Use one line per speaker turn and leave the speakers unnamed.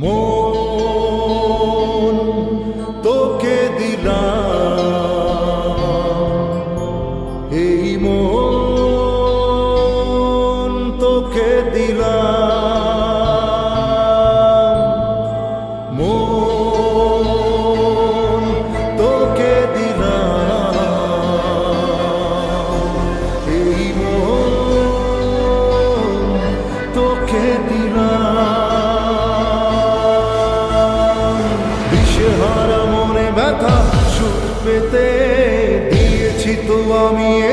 মন তোকে দিলাম। এই মন তোকে দিলাম। মন তোকে দিলাম। এই মন তোকে দিলাম। Swami. Eh?